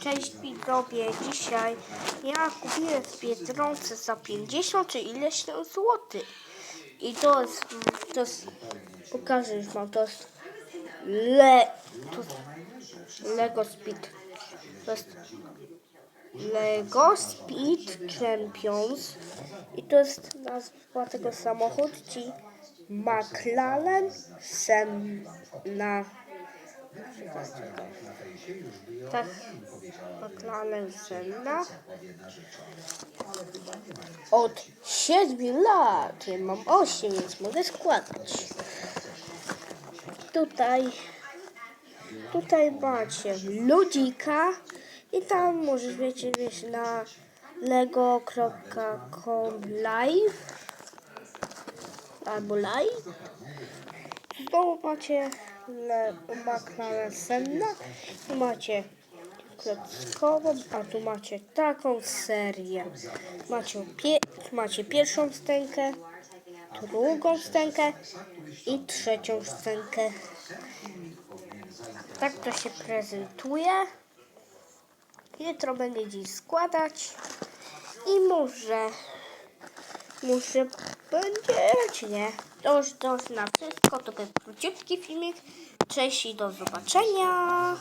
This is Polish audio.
Cześć widzowie, dzisiaj ja kupiłem w Biedronce za 50 czy ileś tam złotych. I to jest, to jest, pokażę już wam, to jest Le, to jest Lego Speed, to jest Lego Speed Champions i to jest nazwa tego samochodu, czyli McLaren Senna. Tak, McLaren Senna. Od 7 lat, ja mam 8, więc mogę składać. Tutaj, tutaj macie ludzika i tam możesz wiecie, wiesz, na lego.com live albo live. Znowu macie McLaren Senna i macie klockową, a tu macie taką serię. Macie, pie, macie pierwszą stękę, drugą stękę i trzecią stękę. Tak to się prezentuje. Jutro będę dziś składać i może, może będzie, nie. To już, to na wszystko, to był króciutki filmik. Cześć i do zobaczenia.